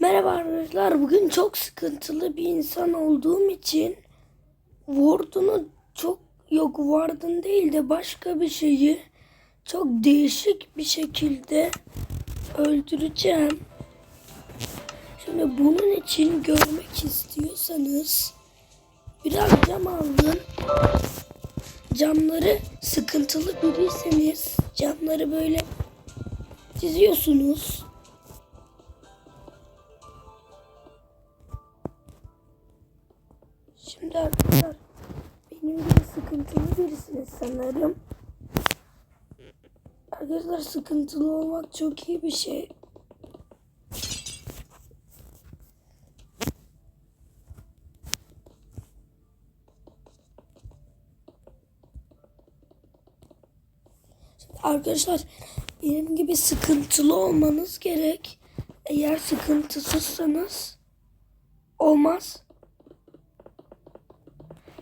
Merhaba arkadaşlar. Bugün çok sıkıntılı bir insan olduğum için Warden'ı çok yok Warden değil de başka bir şeyi çok değişik bir şekilde öldüreceğim. Şimdi bunun için görmek istiyorsanız biraz cam alın. Camları sıkıntılı biriyseniz camları böyle çiziyorsunuz. Şimdi arkadaşlar benim gibi sıkıntılı birisiniz sanırım. Arkadaşlar sıkıntılı olmak çok iyi bir şey. Arkadaşlar benim gibi sıkıntılı olmanız gerek. Eğer sıkıntısızsanız olmaz.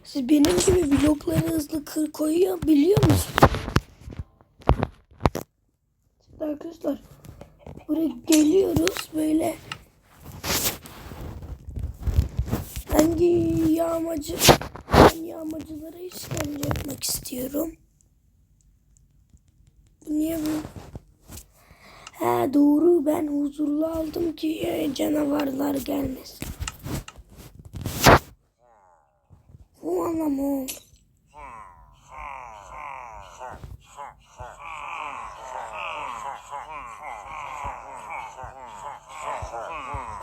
Siz benim gibi blokları hızlı kır koyuyor biliyor musunuz? Arkadaşlar buraya geliyoruz böyle hangi yağmacı ben yağmacılara işkence yapmak istiyorum. Bu niye bu? Ha doğru ben huzurlu aldım ki e, canavarlar gelmesin. Anlamı.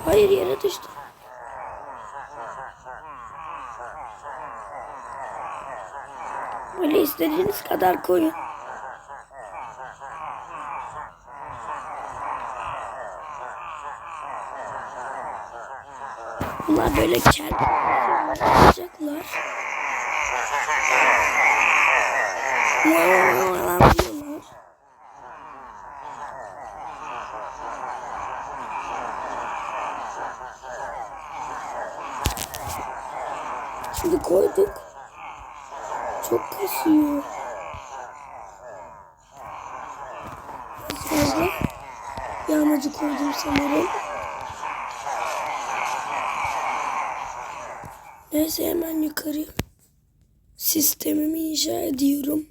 Hayır yere düştü. Böyle istediğiniz kadar koyun. Bunlar böyle diyorlar. Şimdi koyduk. Çok kasıyor. Sonra yağmacı koydum sanırım. Neyse hemen yukarı sistemimi inşa ediyorum.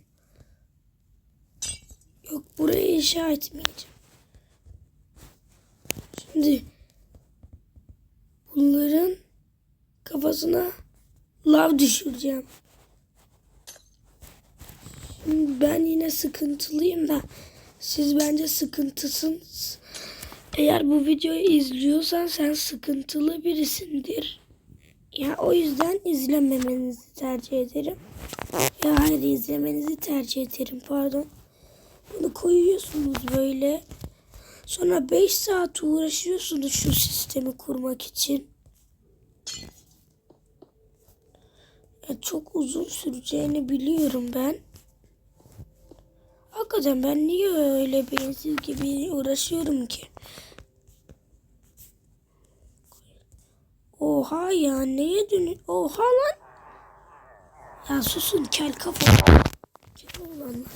Yok burayı inşa etmeyeceğim. Şimdi bunların kafasına lav düşüreceğim. Şimdi ben yine sıkıntılıyım da siz bence sıkıntısınız. Eğer bu videoyu izliyorsan sen sıkıntılı birisindir. Ya o yüzden izlememenizi tercih ederim. Ya hayır izlemenizi tercih ederim pardon. Bunu koyuyorsunuz böyle. Sonra 5 saat uğraşıyorsunuz şu sistemi kurmak için. Ya çok uzun süreceğini biliyorum ben. Hakikaten ben niye öyle bensiz gibi uğraşıyorum ki? Oha ya neye dönüyor? Oha lan. Ya susun kel kafa. Kel olanlar.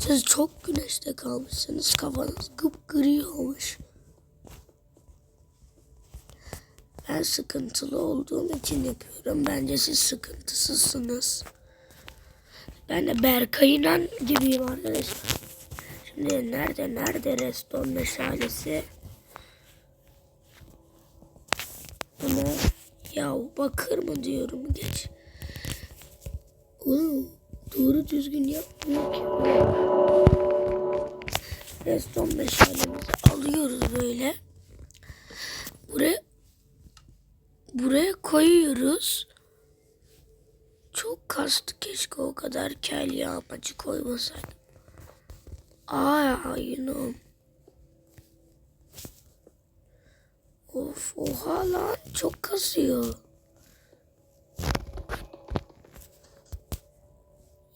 Siz çok güneşte kalmışsınız. Kafanız gıpgri olmuş. Ben sıkıntılı olduğum için yapıyorum. Bence siz sıkıntısızsınız. Ben de Berkay'la gibiyim arkadaşlar. Şimdi nerede nerede reston meşalesi? Ama ya bakır mı diyorum geç. Oo, doğru düzgün yapmıyor ki. Reston meşalemizi alıyoruz böyle. Buraya buraya koyuyoruz. Çok kastı keşke o kadar kel yağmacı koymasak. Aa, you. Of oha lan çok kasıyor.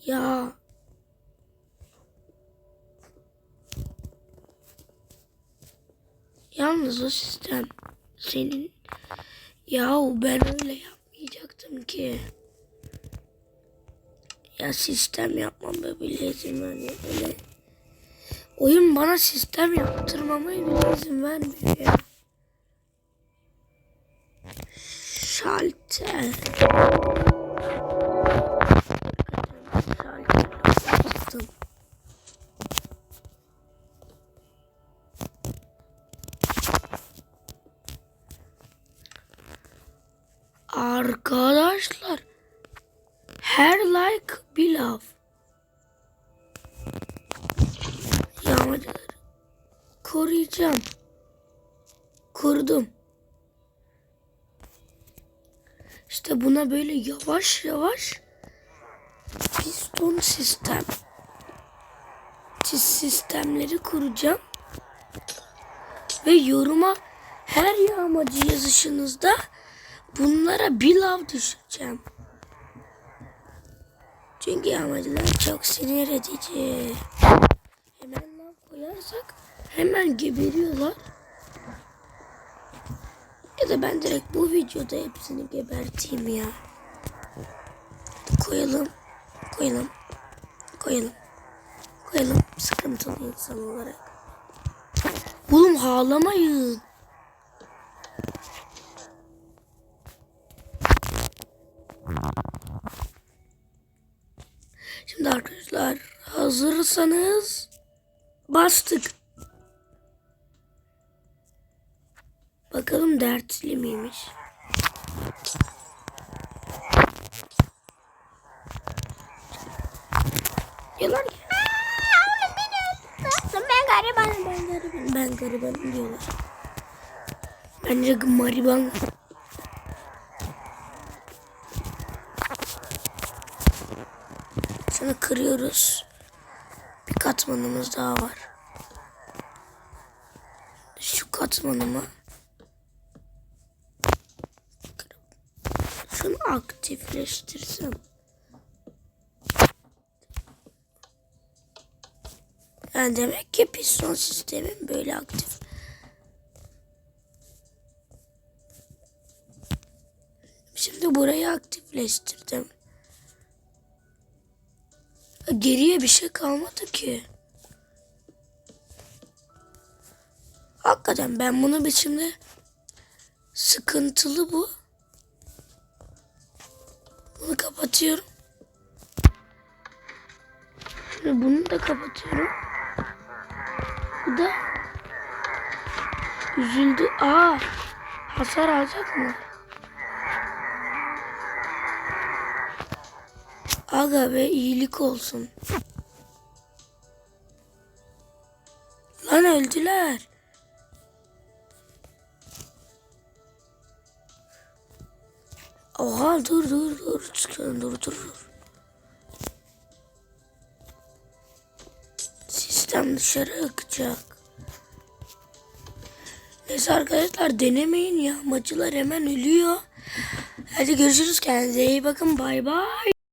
Ya. Yalnız o sistem senin yahu ben öyle yapmayacaktım ki. Ya sistem yapmama bile izin vermiyor öyle. Oyun bana sistem yaptırmama bile izin vermiyor ya. Şalter bastım. Arkadaşlar her like bir laf. Yağmacıları koruyacağım. Kurdum. İşte buna böyle yavaş yavaş piston sistem sistemleri kuracağım. Ve yoruma her yağmacı yazışınızda bunlara bir lav düşeceğim. Çünkü yağmacılar çok sinir edici. Hemen lav koyarsak hemen geberiyorlar. Ya da ben direkt bu videoda hepsini geberteyim ya. Koyalım. Koyalım. Koyalım. Koyalım. Sıkıntılı insan olarak. Oğlum ağlamayın. Şimdi arkadaşlar hazırsanız bastık. Bakalım dertli miymiş? Diyorlar ki Oğlum beni tuttun. Ben garibanım. ben garibanım, ben garibanım diyorlar. Bence gariban. Şunu kırıyoruz. Bir katmanımız daha var. Şu katmanımı şunu aktifleştirsem. Yani demek ki piston sistemim böyle aktif. Şimdi burayı aktifleştirdim. Geriye bir şey kalmadı ki. Hakikaten ben bunu biçimde sıkıntılı bu. Kapatıyorum. Ve bunu da kapatıyorum. Bu da üzüldü. Aa, hasar alacak mı? Aga be iyilik olsun. Lan öldüler. Oha dur dur dur çıkıyorum dur dur dur. Sistem dışarı akacak. Neyse arkadaşlar denemeyin ya. Macılar hemen ölüyor. Hadi görüşürüz kendinize iyi bakın bay bay.